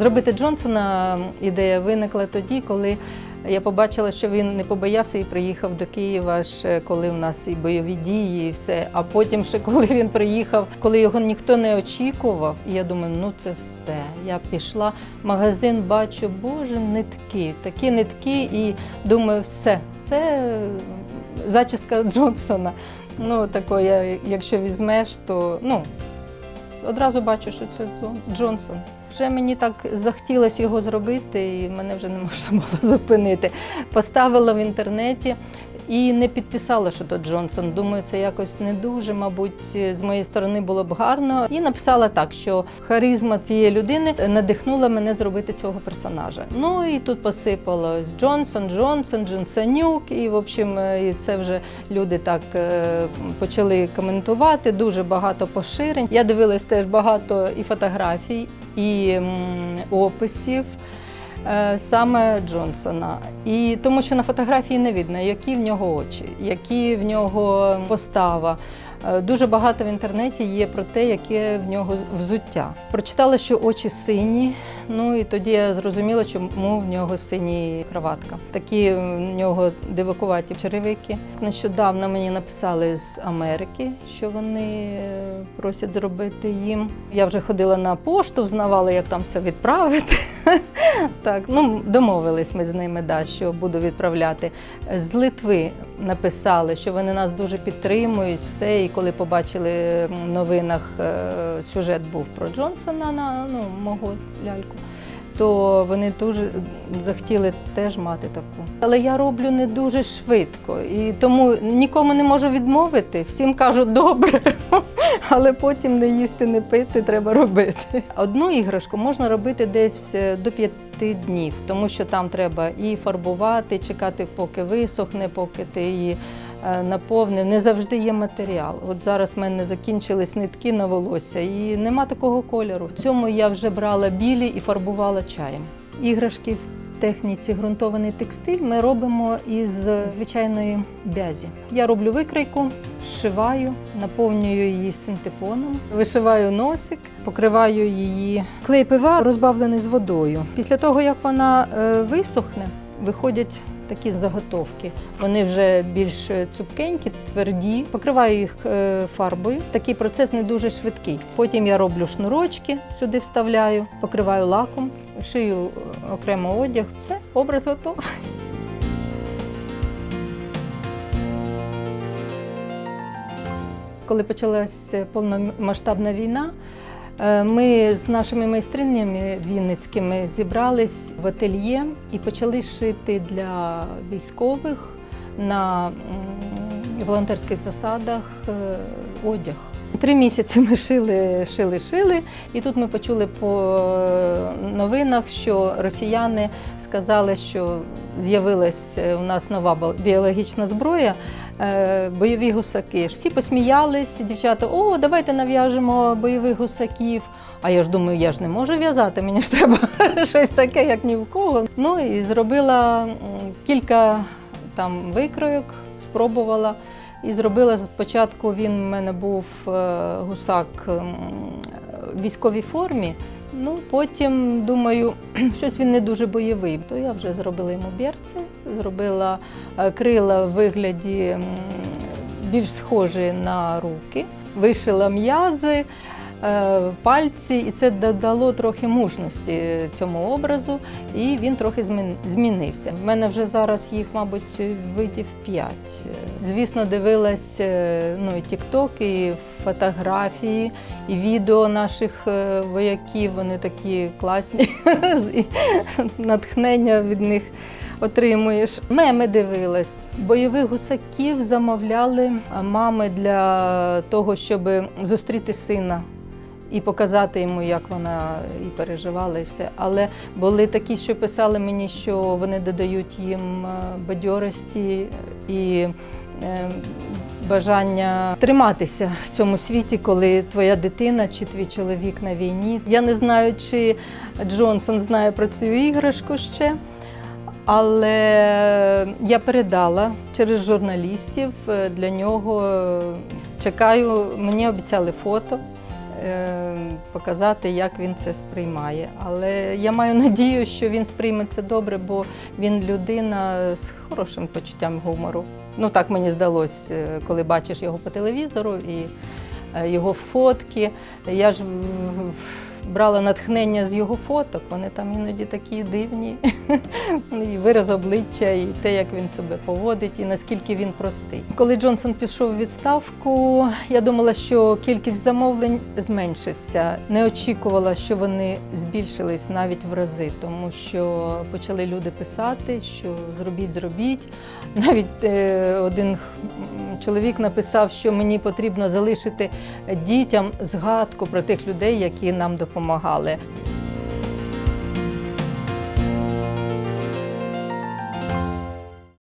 Зробити Джонсона ідея виникла тоді, коли я побачила, що він не побоявся і приїхав до Києва ще коли в нас і бойові дії, і все. А потім, ще коли він приїхав, коли його ніхто не очікував, і я думаю, ну це все. Я пішла в магазин, бачу, боже, нитки, такі нитки, і думаю, все, це зачіска Джонсона. Ну, такої, якщо візьмеш, то ну, одразу бачу, що це Джонсон. Вже мені так захотілося його зробити, і мене вже не можна було зупинити. Поставила в інтернеті і не підписала, що то Джонсон. Думаю, це якось не дуже, мабуть, з моєї сторони було б гарно. І написала так, що харизма цієї людини надихнула мене зробити цього персонажа. Ну і тут посипалось Джонсон, Джонсон, Джонсонюк. І, в общем, е, і це вже люди так е, почали коментувати. Дуже багато поширень. Я дивилась теж багато і фотографій, і описів. е, Саме Джонсона, і тому, що на фотографії не видно, які в нього очі, які в нього постава. Е, Дуже багато в інтернеті є про те, яке в нього взуття. Прочитала, що очі сині. Ну і тоді я зрозуміла, чому в нього сині кроватка. Такі в нього дивакуваті черевики. Нещодавно мені написали з Америки, що вони е, просять зробити їм. Я вже ходила на пошту, знавала, як там все відправити. Так, ну домовились ми з ними, да, що буду відправляти. З Литви написали, що вони нас дуже підтримують. Все, і коли побачили в новинах е, сюжет був про Джонсона на ну, мого ляльку. То вони дуже захотіли теж мати таку. Але я роблю не дуже швидко, і тому нікому не можу відмовити. Всім кажу добре, але потім не їсти, не пити треба робити. Одну іграшку можна робити десь е, до п'яти днів, тому що там треба і фарбувати, чекати, поки висохне, поки ти її наповнив. Не завжди є матеріал. От зараз в мене закінчились нитки на волосся, і нема такого кольору. В цьому я вже брала білі і фарбувала чаєм. Іграшки в техніці ґрунтований текстиль ми робимо із звичайної бязі. Я роблю викрайку, зшиваю, наповнюю її синтепоном, вишиваю носик, покриваю її клей пива, розбавлений з водою. Після того, як вона е, висохне, виходять такі заготовки. Вони вже більш цупкенькі, тверді. Покриваю їх е, фарбою. Такий процес не дуже швидкий. Потім я роблю шнурочки, сюди вставляю, покриваю лаком, шию е, окремо одяг. Все, образ готовий. Коли почалася повномасштабна війна, е, ми з нашими майстринями вінницькими зібрались в ательє і почали шити для військових на волонтерських засадах е, одяг. Три місяці ми шили, шили, шили, і тут ми почули по е, новинах, що росіяни сказали, що з'явилась е, у нас нова біологічна зброя, е, бойові гусаки. Всі посміялись, дівчата, о, давайте нав'яжемо бойових гусаків. А я ж думаю, я ж не можу в'язати, мені ж треба щось таке, як ні в кого. Ну і зробила кілька там викройок, спробувала. І зробила спочатку. Він в мене був е, гусак в військовій формі. Ну, потім думаю, щось він не дуже бойовий. То я вже зробила йому берці, зробила е, крила в вигляді більш схожі на руки, вишила м'язи. Е, Пальці, і це додало трохи мужності цьому образу, і він трохи змінився. В мене вже зараз їх, мабуть, видів п'ять. Звісно, дивилась е, ну, і тікток, і фотографії, і відео наших е, вояків. Вони такі класні, натхнення від них отримуєш. Меми дивилась. Бойових гусаків замовляли мами для того, щоб зустріти сина. І показати йому, як вона і переживала, і все. Але були такі, що писали мені, що вони додають їм е, бадьорості і е, бажання триматися в цьому світі, коли твоя дитина чи твій чоловік на війні. Я не знаю, чи Джонсон знає про цю іграшку ще. Але я передала через журналістів е, для нього. Чекаю, мені обіцяли фото. Е, показати, як він це сприймає. Але я маю надію, що він сприйме це добре, бо він людина з хорошим почуттям гумору. Ну так мені здалось, е, коли бачиш його по телевізору і е, його фотки. Я ж брала натхнення з його фоток, вони там іноді такі дивні. І вираз обличчя, і те, як він себе поводить, і наскільки він простий. Коли Джонсон пішов у відставку, я думала, що кількість замовлень зменшиться. Не очікувала, що вони збільшились навіть в рази, тому що почали люди писати, що зробіть, зробіть. Навіть е, один чоловік написав, що мені потрібно залишити дітям згадку про тих людей, які нам допомагали.